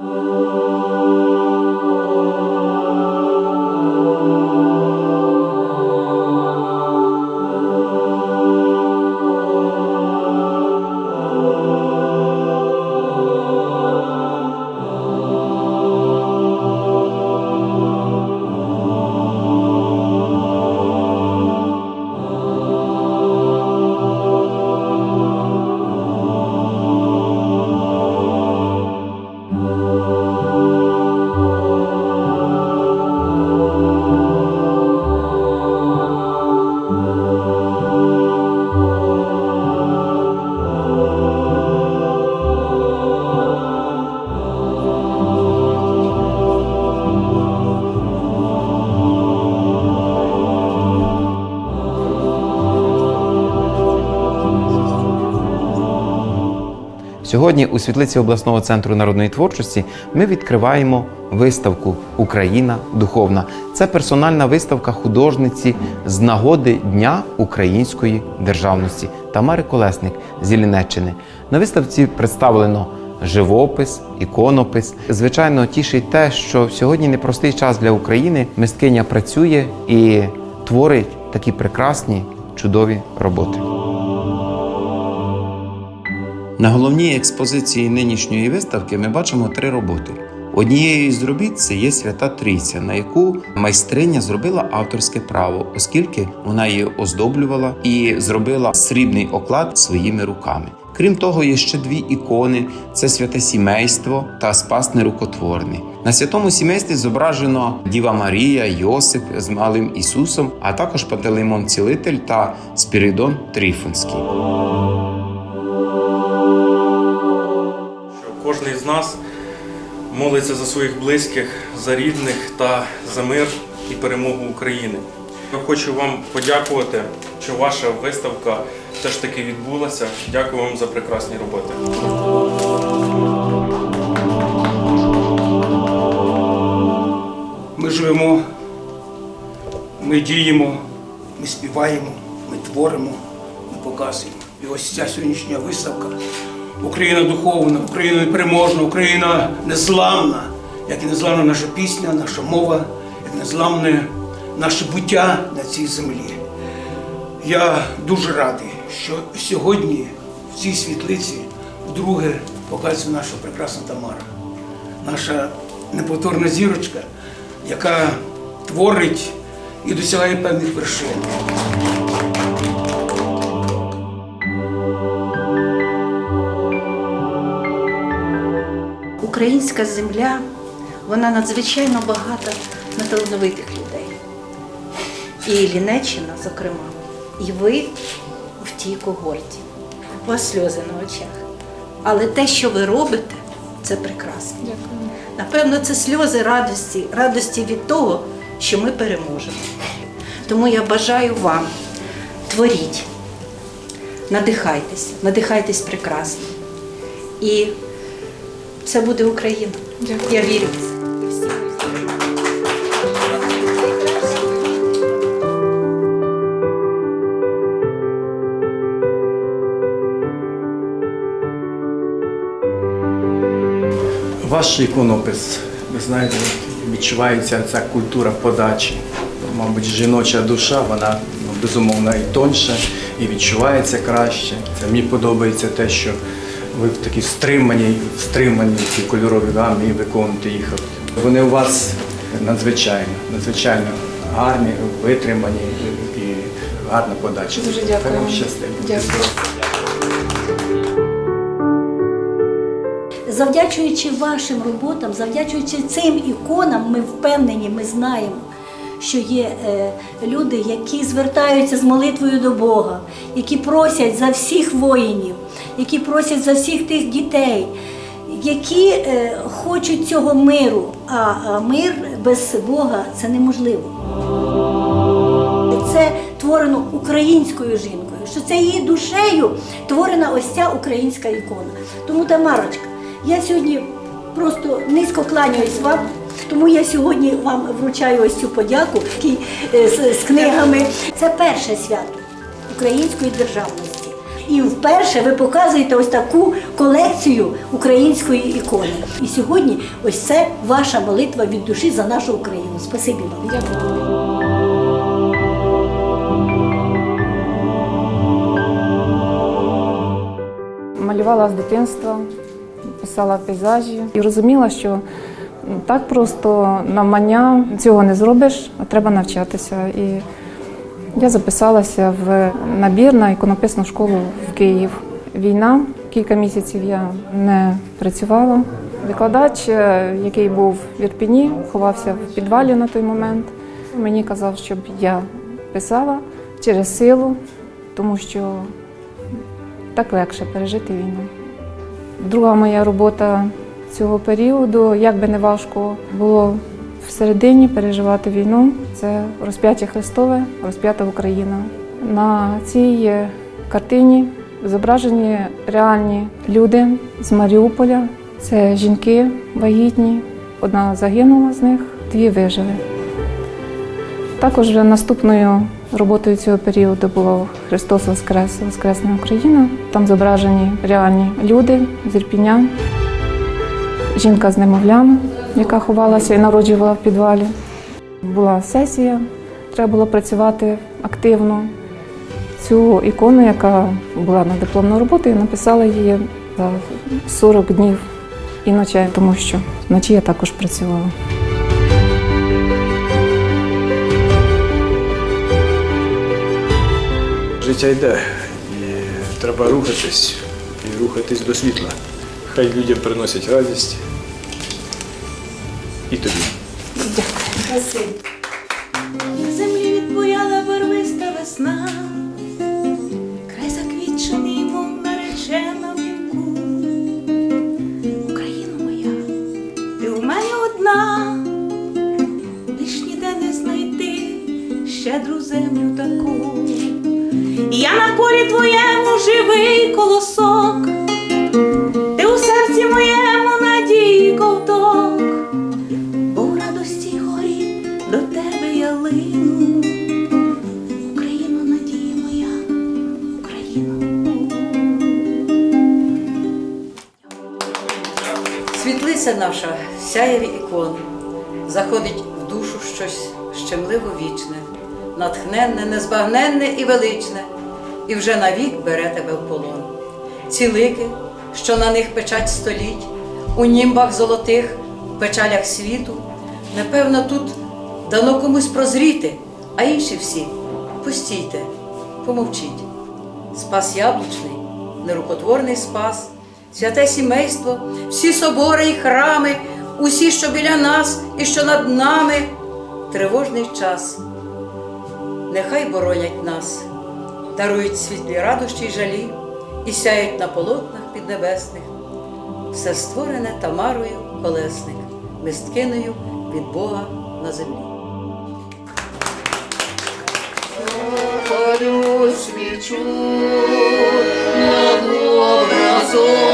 Música Сьогодні у світлиці обласного центру народної творчості ми відкриваємо виставку Україна духовна. Це персональна виставка художниці з нагоди Дня української державності Тамари Колесник з Іллінеччини. На виставці представлено живопис, іконопис. Звичайно, тішить те, що сьогодні непростий час для України. Мисткиня працює і творить такі прекрасні, чудові роботи. На головній експозиції нинішньої виставки ми бачимо три роботи. Однією з робіт це є свята Трійця, на яку майстриня зробила авторське право, оскільки вона її оздоблювала і зробила срібний оклад своїми руками. Крім того, є ще дві ікони: це святе сімейство та спас нерукотворний. На святому сімействі зображено Діва Марія, Йосип з малим Ісусом, а також Пантелеймон Цілитель та Спіридон Тріфонський. З нас молиться за своїх близьких, за рідних та за мир і перемогу України. Я хочу вам подякувати, що ваша виставка все ж таки відбулася. Дякую вам за прекрасні роботи. Ми живемо, ми діємо, ми співаємо, ми творимо, ми показуємо. І ось ця сьогоднішня виставка Україна духовна, Україна непереможна, Україна незламна, як і незламна наша пісня, наша мова, як незламне наше буття на цій землі. Я дуже радий, що сьогодні в цій світлиці вдруге показує наша прекрасна Тамара, наша неповторна зірочка, яка творить і досягає певних вершин. Українська земля, вона надзвичайно багата на талановитих людей. І Лінеччина, зокрема, і ви в тій когорті. У вас сльози на очах. Але те, що ви робите, це прекрасно. Дякую. Напевно, це сльози радості, радості від того, що ми переможемо. Тому я бажаю вам творіть, надихайтесь, надихайтесь прекрасно. І це буде Україна. Дякую. Я вірю. в. Ваш іконопис, ви знаєте, відчувається ця культура подачі. Мабуть, жіноча душа, вона ну, безумовно і тоньша, і відчувається краще. Це мені подобається те, що ви в такій стриманій, стриманій ці кольорові гамі і виконуєте їх. Вони у вас надзвичайно, надзвичайно гарні, витримані і, гарна подача. Дуже дякую. Вам щастить. Дякую. Завдячуючи вашим роботам, завдячуючи цим іконам, ми впевнені, ми знаємо, що є е, люди, які звертаються з молитвою до Бога, які просять за всіх воїнів, які просять за всіх тих дітей, які е, хочуть цього миру. А, мир без Бога це неможливо. Це творено українською жінкою, що це її душею творена ось ця українська ікона. Тому, Тамарочка, я сьогодні просто низько кланяюсь вам, тому я сьогодні вам вручаю ось цю подяку е, з, з книгами. Це перше свято української державності. І вперше ви показуєте ось таку колекцію української ікони. І сьогодні ось це ваша молитва від душі за нашу Україну. Спасибі вам. Дякую. Малювала з дитинства, писала пейзажі і розуміла, що так просто навмання цього не зробиш, а треба навчатися. І я записалася в набір на іконописну школу в Київ. Війна, кілька місяців я не працювала. Викладач, е, який був в Ірпіні, ховався в підвалі на той момент. Мені казав, щоб я писала через силу, тому що так легше пережити війну. Друга моя робота цього періоду, як би не важко було всередині переживати війну, це розп'яття Христове, розп'ята Україна. На цій е, картині зображені реальні люди з Маріуполя. Це жінки вагітні. Одна загинула з них, дві вижили. Також наступною роботою цього періоду було Христос Воскрес, Воскресна Україна. Там зображені реальні люди з жінка з немовлям, яка ховалася і народжувала в підвалі. Була сесія, треба було працювати активно. Цю ікону, яка була на дипломну роботу, я написала її за 40 днів і ночей, тому що вночі я також працювала. Життя йде, і треба рухатись, і рухатись до світла. Хай людям приносять радість. І тобі. На землі відбуяла барвиста весна, край заквітчений, мов наречена вінку. Україна моя, ти у мене одна, лиш ніде не знайти щедру землю таку. Я на полі твоєму живий колосок, Світлиця наша в сяєві ікон, заходить в душу щось щемливо вічне, натхненне, незбагненне і величне, і вже навік бере тебе в полон. Ці лики, що на них печать століть, у німбах золотих, печалях світу, напевно, тут дано комусь прозріти, а інші всі постійте, помовчіть. Спас яблучний, нерукотворний спас, святе сімейство, всі собори і храми, усі, що біля нас і що над нами, тривожний час. Нехай боронять нас, дарують світлі радощі й жалі і сяють на полотнах піднебесних. Все створене Тамарою колесник, мисткинею від Бога на землі. Палю свічу над образом